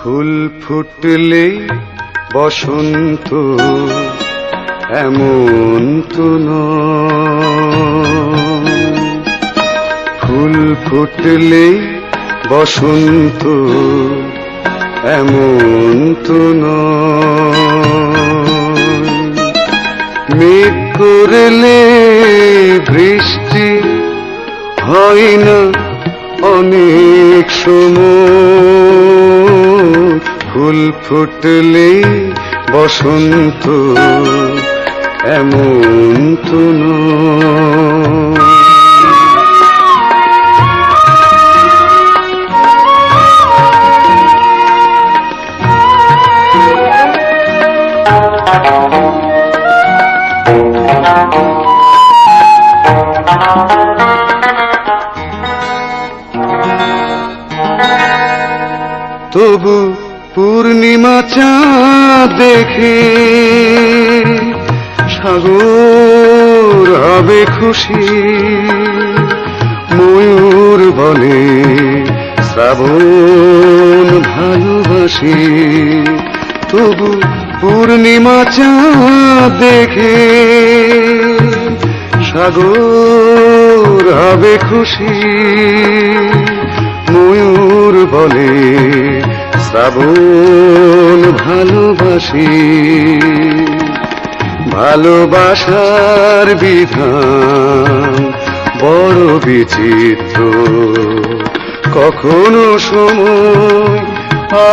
ফুল ফুটলে বসন্ত এমন তো। ফুল ফুটলে বসন্ত এমন তো। মেঘ করলে বৃষ্টি হয় না অনেক সময় ফুল ফুটলে বসন্ত এমন তো পূর্ণিমা চাঁদ দেখে সাগর হবে খুশি। ময়ূর বলে শ্রাবণ ভালোবাসি। তবু পূর্ণিমা চাঁদ দেখে সাগর হবে খুশি। ময়ূর বলে শ্রাবণ ভালোবাসি। ভালোবাসার বিধান বড় বিচিত্র। কখনো সময়,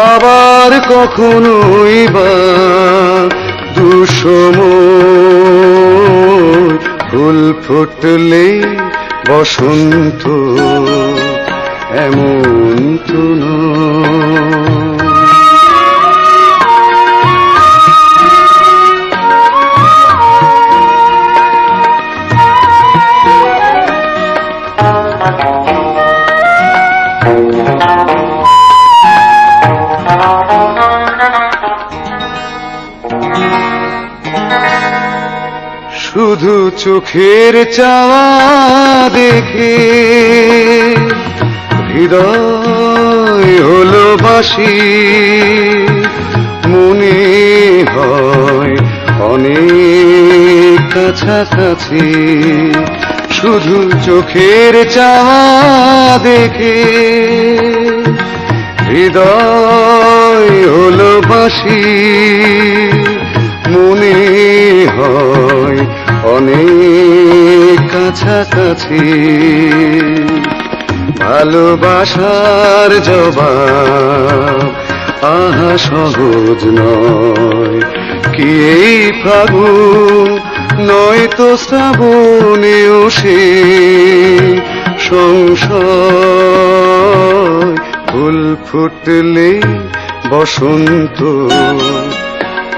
আবার কখনোই বা দুসময়। ফুল ফুটলে বসন্ত, এমন তো নয়। শুধু চোখের চাওয়া দেখে হৃদয় হলো বাসি মনে হয় অনেক কাছাকাছি। শুধু চোখের চাওয়া দেখে হৃদয় হলো বাসি মনে হয় অনেক কাছাকাছি। ভালোবাসার জবাব আহা সহজ নয়। কি এই ফাগুন? নয় তো শ্রাবণেও সে সংশয়। ফুল ফুটলে বসন্ত।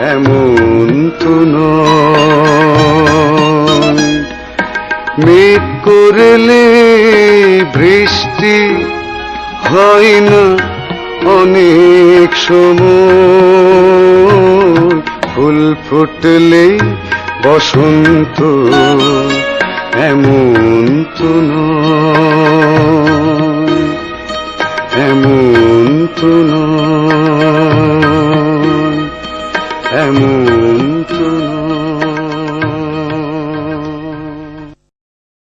এমন তো নয় মেঘ করলে বৃষ্টি হয় না অনেক সময়। ফুল ফুটলে বসন্ত নয় এমন তো নয়